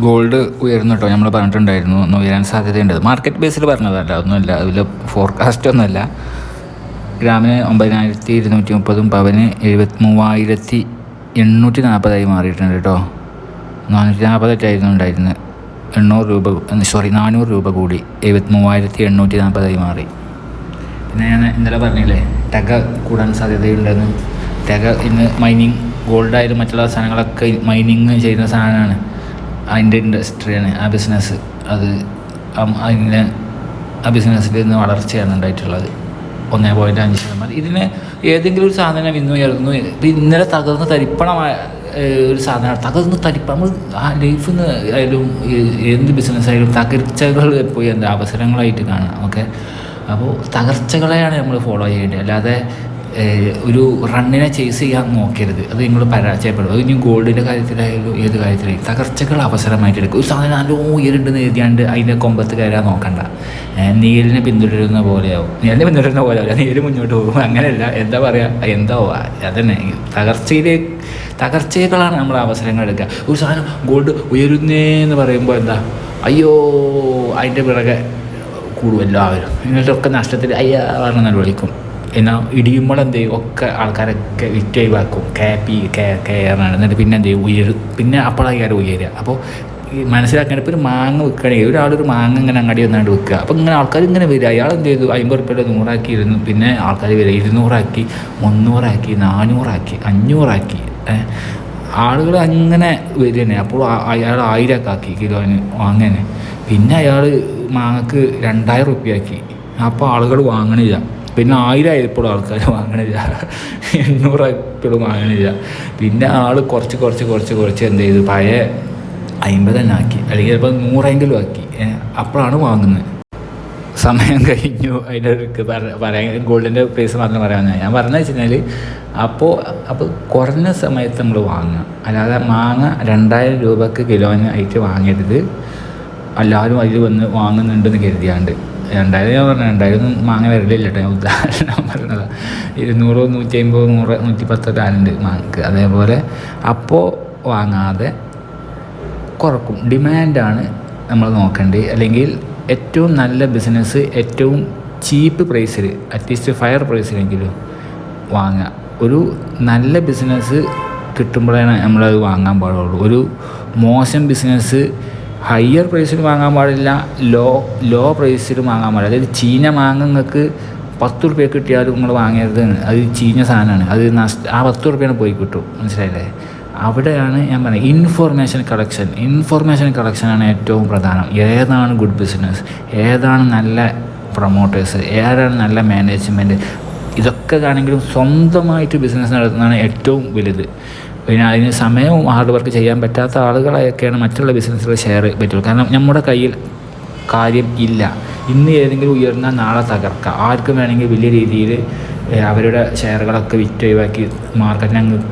Gold ഉയർന്നു കേട്ടോ നമ്മൾ പറഞ്ഞിട്ടുണ്ടായിരുന്നു ഒന്ന് ഉയരാൻ സാധ്യതയുണ്ട്. മാർക്കറ്റ് ബേസിൽ പറഞ്ഞതല്ല. ഒന്നുമില്ല അതിൽ ഫോർകാസ്റ്റ് ഒന്നുമല്ല. ഗ്രാമിന് ഒമ്പതിനായിരത്തി ഇരുന്നൂറ്റി മുപ്പതും പവന് എഴുപത്തി മൂവായിരത്തി എണ്ണൂറ്റി നാൽപ്പതായി മാറിയിട്ടുണ്ട് കേട്ടോ നാനൂറ്റി നാൽപ്പതൊക്കെയായിരുന്നു ഉണ്ടായിരുന്നത്. എണ്ണൂറ് രൂപ സോറി നാനൂറ് രൂപ കൂടി എഴുപത്തി മൂവായിരത്തി എണ്ണൂറ്റി നാൽപ്പതായി മാറി. പിന്നെ ഞാൻ ഇന്നലെ പറഞ്ഞില്ലേ ടക കൂടാൻ സാധ്യതയുണ്ടെന്ന്. ടക ഇന്ന് മൈനിങ് ഗോൾഡായാലും മറ്റുള്ള സാധനങ്ങളൊക്കെ മൈനിങ് ചെയ്യുന്ന സാധനമാണ്. അതിന്റെ ഇൻഡസ്ട്രിയാണ്. ആ ബിസിനസ് അത് അതിനെ ആ ബിസിനസ്സിൽ ഇന്ന് വളർച്ചയാണ് ഉണ്ടായിട്ടുള്ളത്. ഒന്നേ പോയിന്റ് അഞ്ച് ശതമാനം. ഇതിന് ഏതെങ്കിലും ഒരു സാധനം ഇന്ന് ഉയർന്നു. ഇപ്പം ഇന്നലെ തകർന്ന് തരിപ്പണമായ ഒരു സാധനമാണ്. തകർന്ന് തരിപ്പ നമ്മൾ ആ ലൈഫിൽ നിന്ന് ആയാലും എന്ത് ബിസിനസ്സായാലും തകർച്ചകൾ പോയി എന്താ അവസരങ്ങളായിട്ട് കാണാം. ഓക്കെ? അപ്പോൾ തകർച്ചകളെയാണ് നമ്മൾ ഫോളോ ചെയ്യേണ്ടത്. അല്ലാതെ ഒരു റണ്ണിനെ ചേസ് ചെയ്യാൻ നോക്കരുത്. അത് നിങ്ങൾ പരാജയപ്പെടും. അത് ഇനി ഗോൾഡിന്റെ കാര്യത്തിലായാലും ഏത് കാര്യത്തിലായാലും തകർച്ചകൾ അവസരമായിട്ട് എടുക്കും. ഒരു സാധനം നല്ല ഉയരുണ്ടെന്ന് എഴുതിയാണ്ട് അതിന്റെ കൊമ്പത്ത് കയറാൻ നോക്കണ്ട. നീലിനെ പിന്തുടരുന്ന പോലെയാവും. നീലിനെ പിന്തുടരുന്ന പോലെയാവില്ല. നീൽ മുന്നോട്ട് പോകും. അങ്ങനെയല്ല. എന്താ പറയുക എന്താ അതന്നെ. തകർച്ചയിലെ തകർച്ചകളാണ് നമ്മൾ അവസരങ്ങൾ എടുക്കുക. ഒരു സാധനം ഗോൾഡ് ഉയരുന്നേന്ന് പറയുമ്പോൾ എന്താ? അയ്യോ അതിന്റെ പിറകെ കൂടും എല്ലാവരും എന്നിട്ടൊക്കെ നഷ്ടത്തിൽ അയ്യാ പറഞ്ഞാൽ വിളിക്കും എന്നാൽ ഇടിയുമ്പോൾ എന്ത് ചെയ്യും ഒക്കെ ആൾക്കാരൊക്കെ വിറ്റ് ഒഴിവാക്കും കാപ്പി കെ കയറാണ് എന്നിട്ട് പിന്നെ എന്ത് ചെയ്യും ഉയരും. പിന്നെ അപ്പോഴാണ് ഉയരുക. അപ്പോൾ ഈ മനസ്സിലാക്കേണ്ട ഇപ്പോൾ ഒരു മാങ്ങ വെക്കുകയാണെങ്കിൽ ഒരാളൊരു മാങ്ങ ഇങ്ങനെ അങ്ങാടി വന്നാണ്ട് വെക്കുക അപ്പോൾ ഇങ്ങനെ ആൾക്കാർ ഇങ്ങനെ വരിക. അയാൾ എന്ത് ചെയ്തു? അമ്പത് റുപ്യയുടെ നൂറാക്കി ഇരുന്നു. പിന്നെ ആൾക്കാർ വരിക. ഇരുന്നൂറാക്കി മുന്നൂറാക്കി നാനൂറാക്കി അഞ്ഞൂറാക്കി. ആളുകൾ അങ്ങനെ വരികയാണ്. അപ്പോൾ അയാൾ ആയിരക്കാക്കി ആക്കി കിലോന് വാങ്ങനെ. പിന്നെ അയാൾ മാങ്ങക്ക് രണ്ടായിരം റുപ്യയാക്കി അപ്പോൾ ആളുകൾ വാങ്ങണില്ല. പിന്നെ ആയിരം ആയപ്പോഴും ആൾക്കാർ വാങ്ങണില്ല. എണ്ണൂറ് ആയപ്പോഴും വാങ്ങണില്ല. പിന്നെ ആൾ കുറച്ച് കുറച്ച് കുറച്ച് കുറച്ച് എന്ത് ചെയ്തു? പഴയ അമ്പത് തന്നെ ആക്കി. അല്ലെങ്കിൽ ചിലപ്പോൾ നൂറെങ്കിലും ആക്കി. അപ്പോഴാണ് വാങ്ങുന്നത്. സമയം കഴിഞ്ഞു. അതിന്റെ ഒരു പറ- പറയാൻ ഗോൾഡിന്റെ പ്രൈസ് മാത്രം പറയാമെന്ന് ഞാൻ പറഞ്ഞു വെച്ചാൽ അപ്പോൾ അപ്പോൾ കുറഞ്ഞ സമയത്ത് നമ്മൾ വാങ്ങുക. അല്ലാതെ മാങ്ങ രണ്ടായിരം രൂപക്ക് കിലോന് ആയിട്ട് വാങ്ങരുത് എല്ലാവരും അതിൽ വന്ന് വാങ്ങുന്നുണ്ടെന്ന് കരുതിയാണ്ട്. രണ്ടായിരം ഞാൻ പറഞ്ഞു രണ്ടായിരം മാങ്ങ വരലില്ല കേട്ടോ ഞാൻ ഉദാഹരണം പറഞ്ഞത്. ഇരുന്നൂറ് നൂറ്റി അമ്പത് നൂറ് നൂറ്റി പത്തൊക്കെ ആലുണ്ട് മാങ്ങക്ക്. അതേപോലെ അപ്പോൾ വാങ്ങാതെ കുറക്കും. ഡിമാൻഡാണ് നമ്മൾ നോക്കേണ്ടത് അല്ലെങ്കിൽ ഏറ്റവും നല്ല ബിസിനസ് ഏറ്റവും ചീപ്പ് പ്രൈസിൽ അറ്റ്ലീസ്റ്റ് ഫയർ പ്രൈസിലെങ്കിലും വാങ്ങുക. ഒരു നല്ല ബിസിനസ് കിട്ടുമ്പോഴാണ് നമ്മളത് വാങ്ങാൻ പാടുള്ളൂ. ഒരു മോശം ബിസിനസ് ഹയർ പ്രൈസിൽ വാങ്ങാൻ പാടില്ല ലോ ലോ പ്രൈസിൽ വാങ്ങാൻ പാടില്ല. അതായത് ചീഞ്ഞ മാങ്ങ നിങ്ങൾക്ക് പത്ത് റുപ്യ കിട്ടിയാലും നിങ്ങൾ വാങ്ങരുത് അത് ചീഞ്ഞ സാധനമാണ് അത് നഷ്ട ആ പത്ത് റുപ്യാണ് പോയി കിട്ടും. മനസ്സിലായില്ലേ? അവിടെയാണ് ഞാൻ പറഞ്ഞത് ഇൻഫോർമേഷൻ കളക്ഷൻ ഇൻഫോർമേഷൻ കളക്ഷനാണ് ഏറ്റവും പ്രധാനം. ഏതാണ് ഗുഡ് ബിസിനസ് ഏതാണ് നല്ല പ്രൊമോട്ടേഴ്സ് ഏതാണ് നല്ല മാനേജ്മെന്റ് ഇതൊക്കെ ആണെങ്കിലും സ്വന്തമായിട്ട് ബിസിനസ് നടത്തുന്നതാണ് ഏറ്റവും വലുത്. പിന്നെ അതിന് സമയവും ഹാർഡ് വർക്ക് ചെയ്യാൻ പറ്റാത്ത ആളുകളെയൊക്കെയാണ് മറ്റുള്ള ബിസിനസ്സുകൾ ഷെയർ പറ്റുള്ളൂ. കാരണം നമ്മുടെ കയ്യിൽ കാര്യം ഇല്ല. ഇന്ന് ഏതെങ്കിലും ഉയർന്നാൽ നാളെ തകർക്കാം. ആർക്കും വേണമെങ്കിൽ വലിയ രീതിയിൽ അവരുടെ ഷെയറുകളൊക്കെ വിറ്റ് ഒഴിവാക്കി മാർക്കറ്റിനെ അങ്ങ്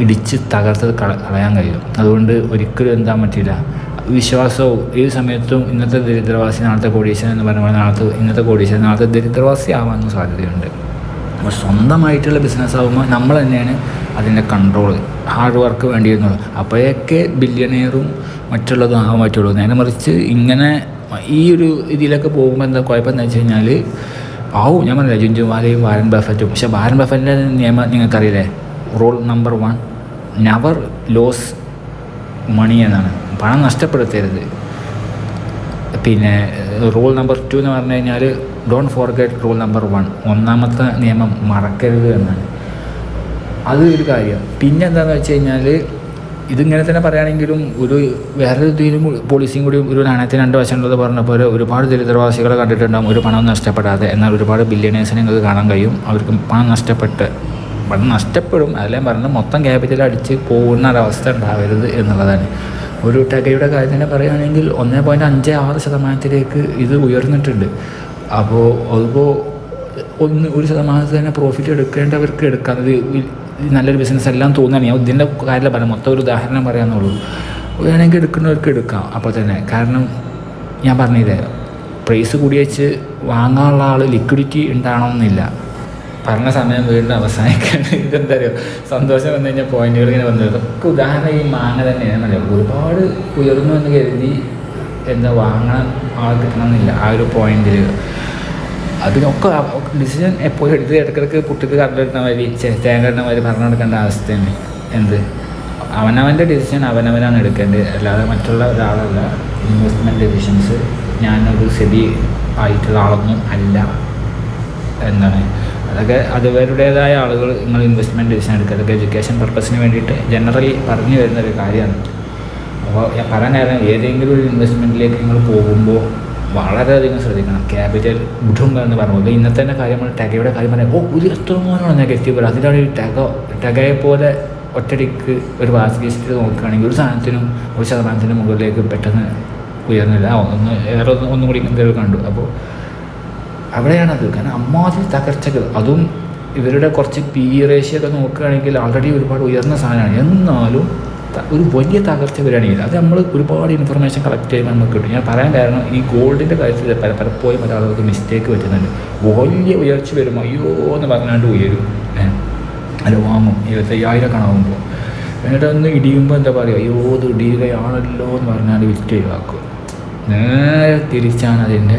ഇടിച്ച് തകർത്ത് കള- കളയാൻ കഴിയും. അതുകൊണ്ട് ഒരിക്കലും എന്താ പറ്റില്ല. വിശ്വാസവും ഏത് സമയത്തും ഇന്നത്തെ ദരിദ്രവാസി നാളത്തെ കോടീശ്വരൻ എന്ന് പറയുമ്പോൾ നാളത്തെ ഇന്നത്തെ കോടീശ്വരൻ നാളത്തെ ദരിദ്രവാസി ആവാനും സാധ്യതയുണ്ട്. അപ്പോൾ സ്വന്തമായിട്ടുള്ള ബിസിനസ് ആകുമ്പോൾ നമ്മൾ തന്നെയാണ് അതിന്റെ കൺട്രോൾ ഹാർഡ് വർക്ക് വേണ്ടി വരുന്നത് അപ്പോഴൊക്കെ ബില്യണയറും മറ്റുള്ളതും ആകാൻ പറ്റുള്ളൂ. നേരെ മറിച്ച് ഇങ്ങനെ ഈ ഒരു ഇതിലൊക്കെ പോകുമ്പോൾ എന്താ കുഴപ്പം എന്താ വെച്ച് കഴിഞ്ഞാൽ ആവും ഞാൻ പറഞ്ഞില്ല ജുഞ്ചുമാലയും വാരൻ ബഫറ്റും. പക്ഷേ വാരൻ ബഫറ്റിന്റെ നിയമം നിങ്ങൾക്കറിയില്ലേ? Rule number one never lose money എന്നാണ്. പണം നഷ്ടപ്പെടുത്തരുത്. പിന്നെ റൂൾ നമ്പർ ടു എന്ന് പറഞ്ഞു കഴിഞ്ഞാൽ don't forget rule number one ഒന്നാമത്തെ നിയമം മറക്കരുത് എന്നാണ്. അത് ഒരു കാര്യം. പിന്നെ എന്താണെന്ന് വെച്ച് കഴിഞ്ഞാൽ ഇതിങ്ങനെ തന്നെ പറയുകയാണെങ്കിലും ഒരു വേറൊരു ഇതിലും പോളിസിയും കൂടി ഒരു നാണയത്തിന് രണ്ട് വശമുള്ളത് പറഞ്ഞപ്പോൾ ഒരുപാട് ദരിദ്രവാസികളെ കണ്ടിട്ടുണ്ടാകും ഒരു പണം നഷ്ടപ്പെടാതെ. എന്നാൽ ഒരുപാട് ബില്യണേഴ്സിനെ നിങ്ങൾക്ക് കാണാൻ കഴിയും. അവർക്ക് പണം നഷ്ടപ്പെട്ട്. പണം നഷ്ടപ്പെടും. അതെല്ലാം പറഞ്ഞ് മൊത്തം ക്യാപിറ്റൽ അടിച്ച് പോകുന്ന ഒരവസ്ഥ ഉണ്ടാവരുത് എന്നുള്ളതാണ്. ഒരു ടകയുടെ കാര്യം തന്നെ പറയുകയാണെങ്കിൽ ഒന്നേ പോയിന്റ് അഞ്ച് ആറ് ശതമാനത്തിലേക്ക് ഇത് ഉയർന്നിട്ടുണ്ട്. അപ്പോൾ അതിപ്പോൾ ഒന്ന് ഒരു ശതമാനത്തിൽ തന്നെ പ്രോഫിറ്റ് എടുക്കേണ്ടവർക്ക് എടുക്കാം അത് ഈ- ഈ നല്ലൊരു ബിസിനസ് എല്ലാം തോന്നുകയാണ് ഞാൻ ഇതിന്റെ കാര്യം പറയാം. മൊത്തം ഒരു ഉദാഹരണം പറയാമെന്നുള്ളൂ വേണമെങ്കിൽ എടുക്കുന്നവർക്ക് എടുക്കാം. അപ്പോൾ തന്നെ. കാരണം ഞാൻ പറഞ്ഞില്ലേ പ്രൈസ് കൂടി വെച്ച് വാങ്ങാനുള്ള ആൾ ലിക്വിഡിറ്റി ഉണ്ടാകണമെന്നില്ല പറഞ്ഞ സമയം വീണ്ടും അവസാനിക്കാണ് ഇതെന്താ അറിയോ സന്തോഷം വന്നു കഴിഞ്ഞാൽ പോയിന്റുകൾ ഇങ്ങനെ വന്നു. ഇതൊക്കെ ഉദാഹരണം ഈ മാങ്ങ തന്നെയാണല്ലോ ഒരുപാട് ഉയർന്നു എന്ന് കരുതി എന്താ വാങ്ങാൻ ആൾ കിട്ടണമെന്നില്ല ആ ഒരു പോയിന്റിൽ അതിനൊക്കെ ഡിസിഷൻ എപ്പോഴും എടുത്ത് ഇടയ്ക്കിടയ്ക്ക് കുട്ടിക്ക് കറണ്ടിടുന്ന മാതിരി ചെ- തേങ്ങ ഇടുന്ന മാതിരി പറഞ്ഞു കൊടുക്കേണ്ട അവസ്ഥയാണ്. എന്ത്? അവനവന്റെ ഡിസിഷൻ അവനവനാണ് എടുക്കേണ്ടത്. അല്ലാതെ മറ്റുള്ള ഒരാളല്ല. ഇൻവെസ്റ്റ്മെന്റ് ഡിസിഷൻസ് ഞാനൊരു സെബി ആയിട്ടുള്ള ആളൊന്നും അല്ല എന്താണ് അതൊക്കെ അതുവരുടേതായ ആളുകൾ നിങ്ങൾ ഇൻവെസ്റ്റ്മെന്റ് ഡിസിഷൻ എടുക്കുക. അതൊക്കെ എഡ്യൂക്കേഷൻ പർപ്പസിന് വേണ്ടിയിട്ട് ജനറലി പറഞ്ഞു വരുന്ന ഒരു കാര്യമാണ്. അപ്പോൾ ഞാൻ പറയാൻ കാരണം ഏതെങ്കിലും ഒരു ഇൻവെസ്റ്റ്മെന്റിലേക്ക് നിങ്ങൾ പോകുമ്പോൾ വളരെയധികം ശ്രദ്ധിക്കണം. ക്യാപിറ്റൽ ബുദ്ധിമുട്ട് എന്ന് പറയുമ്പോൾ ഇന്നത്തെ തന്നെ കാര്യം നമ്മൾ ടഗയുടെ കാര്യം പറയാം ഓ ഒരു എത്രമാനമാണ് നെഗറ്റീവ് അതിലാണ് ഈ ടക ടകയെ പോലെ ഒറ്റടിക്ക് ഒരു വാസ്കേസ്റ്റ് നോക്കുകയാണെങ്കിൽ ഒരു സാധനത്തിനും ഒരു ശതമാനത്തിനും മുകളിലേക്ക് പെട്ടെന്ന് ഉയർന്നില്ല. ഒന്ന് ഏറെ ഒന്ന് കൂടി എന്തെങ്കിലും കണ്ടു. അപ്പോൾ അവിടെയാണത്. കാരണം അമ്മാതിരി തകർച്ചകൾ. അതും ഇവരുടെ കുറച്ച് പി റേഷ്യൊക്കെ നോക്കുകയാണെങ്കിൽ ആൾറെഡി ഒരുപാട് ഉയർന്ന സാധനമാണ്. എന്നാലും ഒരു വലിയ തകർച്ച വരികയാണെങ്കിൽ അത് നമ്മൾ ഒരുപാട് ഇൻഫർമേഷൻ കളക്ട് ചെയ്യുമ്പോൾ നമുക്ക് കിട്ടും. ഞാൻ പറയാൻ കാരണം ഈ ഗോൾഡിന്റെ കാര്യത്തിൽ പല പലപ്പോഴും പല ആളുകൾക്ക് മിസ്റ്റേക്ക് പറ്റുന്നുണ്ട്. വലിയ ഉയർച്ച വരുമ്പോൾ അയ്യോ എന്ന് പറഞ്ഞാണ്ട് ഉയരും. അല്ല വാങ്ങും. ഇരുപത്തയ്യായിരം കണാവുമ്പോൾ എന്നിട്ട് ഒന്ന് ഇടിയുമ്പോൾ എന്താ പറയുക? അയ്യോ ഇത് ഇടിയുകയാണല്ലോ എന്ന് പറഞ്ഞാൽ വിറ്റ് ഒഴിവാക്കും. നേരെ തിരിച്ചാണ് അതിന്റെ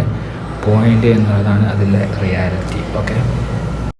പോയിന്റ് എന്നുള്ളതാണ് അതിന്റെ റിയാലിറ്റി ഓക്കെ